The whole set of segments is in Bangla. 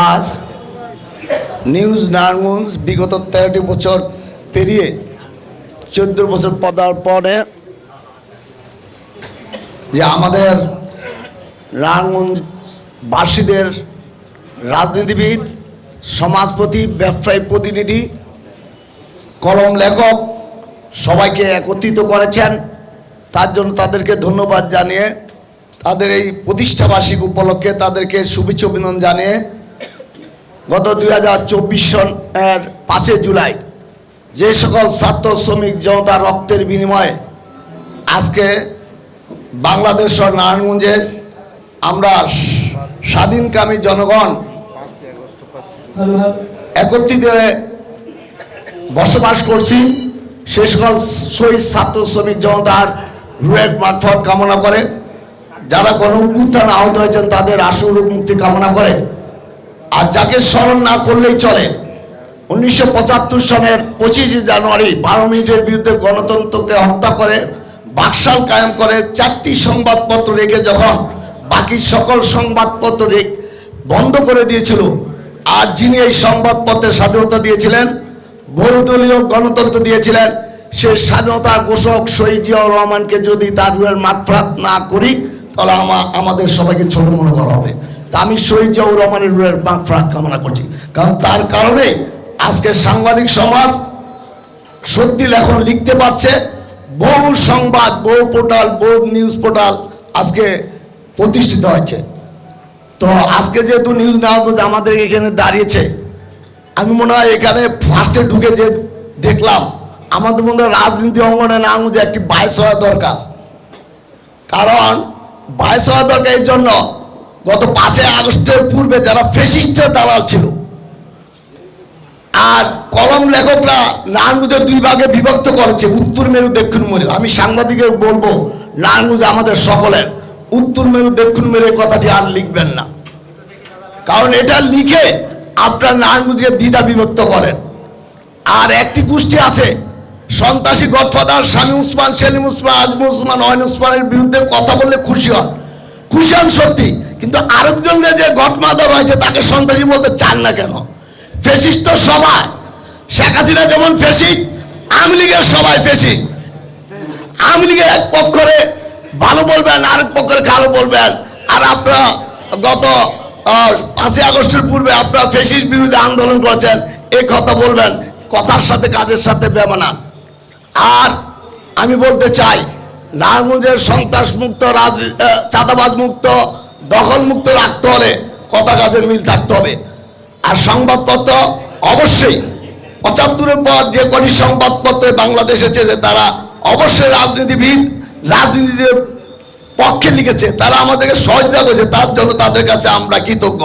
আজ নিউজ নারায়ণগঞ্জ বিগত তেরোটি বছর পেরিয়ে চোদ্দ বছর পদার্পণে যে আমাদের নারায়ণগঞ্জবাসীদের রাজনীতিবিদ, সমাজপতি, ব্যবসায়ী প্রতিনিধি, কলম লেখক সবাইকে একত্রিত করেছেন। তার জন্য তাদেরকে ধন্যবাদ জানিয়ে তাদের এই প্রতিষ্ঠাবার্ষিক উপলক্ষে তাদেরকে শুভেচ্ছা অভিনন্দন জানিয়ে গত দুই হাজার চব্বিশ সনের পাঁচে জুলাই, যে সকল ছাত্র শ্রমিক জনতা রক্তের বিনিময়ে আজকে বাংলাদেশ ও নারায়ণগঞ্জে আমরা স্বাধীনকামী জনগণ একত্রিত বসবাস করছি, সে সকল শহীদ ছাত্র শ্রমিক জনতার রুয়েট মারফত কামনা করে, যারা গণ আহত হয়েছেন তাদের আশু রোগ মুক্তি কামনা করে আর যাকে স্মরণ না করলেই চলে। উনিশশো পঁচাত্তর সনের পঁচিশে জানুয়ারি বারো মিনিটের বিরুদ্ধে গণতন্ত্রকে হত্যা করে, বাকশাল কায়েম করে চারটি সংবাদপত্র রেখে যখন বাকি সকল সংবাদপত্র বন্ধ করে দিয়েছিল, আর যিনি এই সংবাদপত্রের স্বাধীনতা দিয়েছিলেন, বহুদলীয় গণতন্ত্র দিয়েছিলেন, সে স্বাধীনতা ঘোষক শহীদ রহমানকে যদি তার মাতফরাত না করি, তাহলে আমা- আমাদের সবাইকে ছোট মনে করা হবে। তা আমি শহীদ জিয়াউর রহমানের রুয়ের মাতফরাত কামনা করছি। কারণ তার কারণে আজকে সাংবাদিক সমাজ সত্যি এখন লিখতে পারছে। বহু সংবাদ, বহু পোর্টাল, বহু নিউজ পোর্টাল আজকে প্রতিষ্ঠিত হয়েছে। তো আজকে যেহেতু নিউজ নাগজ আমাদের এখানে দাঁড়িয়েছে, আমি মনে হয় এখানে ফার্স্টে ঢুকে যে দেখলাম, আমাদের মধ্যে রাজনীতি অঙ্গনে না যে একটি বাইশ হওয়া দরকার। কারণ বাইশ হওয়া দরকার এই জন্য গত পাঁচই আগস্টের পূর্বে যারা ফেসিস্টের দালাল ছিল, আর কলম লেখকরা নারায়ণগঞ্জে দুই ভাগে বিভক্ত করেছে, উত্তর মেরু, দক্ষিণ মেরু। আমি সাংবাদিকের বলব নারায়ণগঞ্জ আমাদের সকলের। উত্তর মেরু, দক্ষিণ মেরু কথাটি আর লিখবেন না। কারণ এটা লিখে আপনার নারায়ণগঞ্জকে দ্বিধা বিভক্ত করেন। আর একটি গোষ্ঠী আছে, সন্ত্রাসী গডফাদার স্বামী উসমান, সেলিম উসমান আজমু উসমান, অয়ন উসমানের বিরুদ্ধে কথা বললে খুশি হন। খুশি হন সত্যি কিন্তু আরেকজনকে যে গডমাদার রয়েছে তাকে সন্ত্রাসী বলতে চান না কেন? ফেসিস্ট তো সবাই। শেখ হাসিনা যেমন ফেসিস্ট, আওয়ামী লীগের সবাই ফেসিস্ট। আওয়ামী লীগের এক পক্ষরে ভালো বলবেন, আরেক পক্ষরে খারাপ বলবেন। আর আপনারা গত পাঁচই আগস্টের পূর্বে আপনারা ফেসির বিরুদ্ধে আন্দোলন করেছেন এই কথা বলবেন, কথার সাথে কাজের সাথে বেমানান। আর আমি বলতে চাই, নারায়ণগঞ্জের সন্ত্রাস মুক্ত রাজ চাঁদাবাজ মুক্ত দখল মুক্ত রাখতে হলে কথা কাজের মিল থাকতে হবে। আর সংবাদপত্র অবশ্যই, পঁচাত্তরের পর যে কটি সংবাদপত্রে বাংলাদেশ এসেছে তারা অবশ্যই রাজনীতিবিদ রাজনীতির পক্ষে লিখেছে, তারা আমাদেরকে সহযোগিতা করেছে, তার জন্য তাদের কাছে আমরা কৃতজ্ঞ।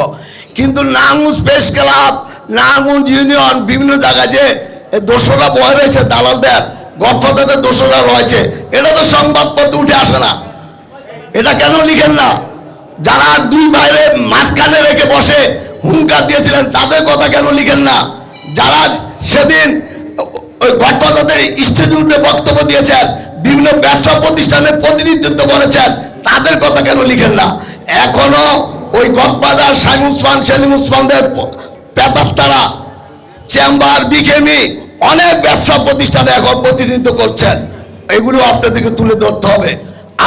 কিন্তু নাঙ্গুজ প্রেস ক্লাব নাঙ্গুজ ইউনিয়ন, বিভিন্ন জায়গায় যে এ দোসরা বয় রয়েছে দালালদের, গডফাদারদের দোসরা রয়েছে, এটা তো সংবাদপত্র উঠে আসে না। এটা কেন লিখেন না? যারা দুই বাইরে মাঝখানে রেখে বসে হুঙ্কার দিয়েছিলেন, তাদের কথা কেন লিখেন না? যারা সেদিন ওই গডফাদারদের উঠে বক্তব্য দিয়েছেন, বিভিন্ন ব্যবসা প্রতিষ্ঠানে প্রতিনিধিত্ব করেছেন, তাদের কথা কেন লিখেন না? এখনও ওই গডফাদার শাহিম উসমান সেলিম উসমানদের পেতার তারা চেম্বার বিকেমি অনেক ব্যবসা প্রতিষ্ঠানে এখন প্রতিনিধিত্ব করছেন। এগুলো আপনাদেরকে তুলে ধরতে হবে।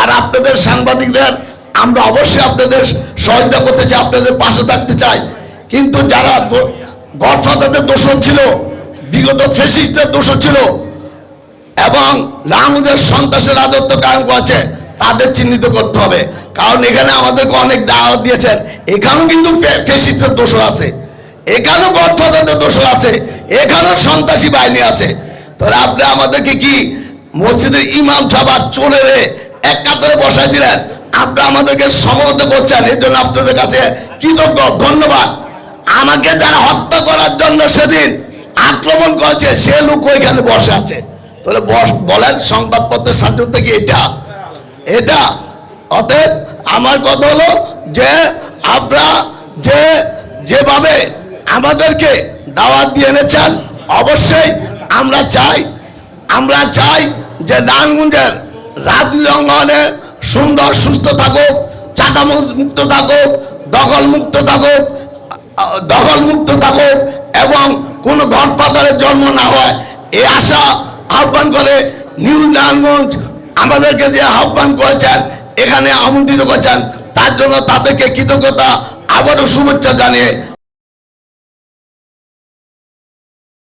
আর আপনাদের সাংবাদিকদের আমরা অবশ্যই আপনাদের সহায়তা করতে চাই, আপনাদের পাশে থাকতে চাই। কিন্তু যারা গডফাদারদের দোষ ছিল বিগত ফেসিস্টদের দোষ ছিল এবং রামুদের সন্ত্রাসের রাজত্ব কায়েম করেছে, তাদের চিহ্নিত করতে হবে। কারণ এখানে আমাদেরকে অনেক দাওয়াত দিয়েছেন, এখানেও কিন্তু ফেসিস্টের দোষ আছে। এখানেও গডফাদারদের দোষ আছে, এখানেও সন্ত্রাসী বাহিনী আছে। তাহলে আপনি আমাদেরকে কি মসজিদের ইমাম সাহেব চোরে রে এক কাতারে বসাই দিলেন? আপনি আমাদেরকে সমবেত করছেন এর জন্য আপনাদের কাছে কৃতজ্ঞ, ধন্যবাদ। আমাকে যারা হত্যা করার জন্য সেদিন আক্রমণ করেছে, সে লোক ওইখানে বসে আছে। তাহলে বলেন, সংবাদপত্রের স্বাধীনতা কি এটা? এটা? অতএব আমার কথা হলো যে আমরা যে যেভাবে আমাদেরকে দাওয়াত দিয়ে এনেছেন, অবশ্যই আমরা চাই আমরা চাই যে নারায়ণগঞ্জের রাজনীতি অঙ্গনে সুন্দর, সুস্থ থাকুক চাঁদা মুক্ত থাকুক দখল মুক্ত থাকুক দখল মুক্ত থাকুক এবং কোনো ঘটপাতারের জন্ম না হয়। এই আশা আহ্বান করে নিউ নারায়ণগঞ্জ আমাদেরকে যে আহ্বান করেছেন, এখানে আমন্ত্রিত করেছেন, তার জন্য তাদেরকে কৃতজ্ঞতা, আবারও শুভেচ্ছা জানিয়ে